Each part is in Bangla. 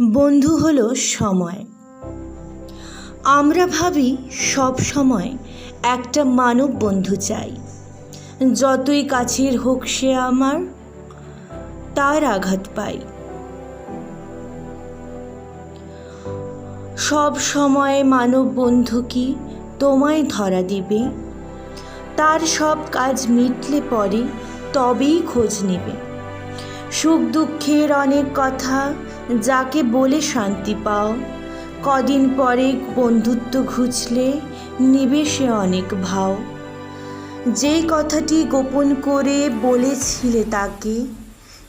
বন্ধু হলো সময়। আমরা ভাবি সব সময় একটা মানব বন্ধু চাই। যতই কাছের হোক সে আমার, তার আঘাত পাই। সব সময় মানব বন্ধু কি তোমায় ধরা দিবে? তার সব কাজ মিটলে পরে তবেই খোঁজ নেবে। সুখ দুঃখের অনেক কথা যাকে বলে শান্তি পাও। কদিন পরে বন্ধুত্ব ঘুচলে নিবে সে অনেক ভাও। যেই কথাটি গোপন করে বলেছিলে তাকে,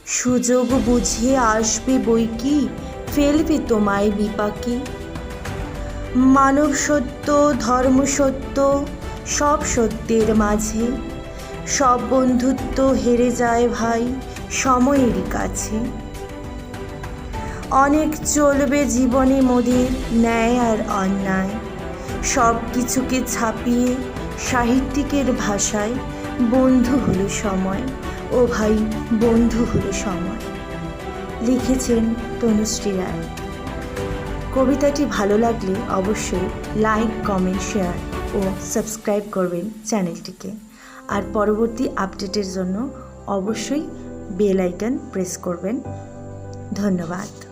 সুযোগ বুঝে আসবে বই কি, ফেলবে তোমায় বিপাকে। মানব সত্য, ধর্ম সত্য, সব সত্যের মাঝে। সব বন্ধুত্ব হেরে যায় ভাই, সময়েরই কাছে। অনেক চলবে জীবনে মোদের ন্যায় আর অন্যায়। সব কিছুকে ছাপিয়ে সাহিত্যিকের ভাষায় বন্ধু হলো সময়, ও ভাই বন্ধু হলো সময়। লিখেছেন তনুশ্রী রায়। কবিতাটি ভালো লাগলে অবশ্যই লাইক, কমেন্ট, শেয়ার ও সাবস্ক্রাইব করবেন চ্যানেলটিকে। আর পরবর্তী আপডেটের জন্য অবশ্যই বেল আইকন প্রেস করবেন। ধন্যবাদ।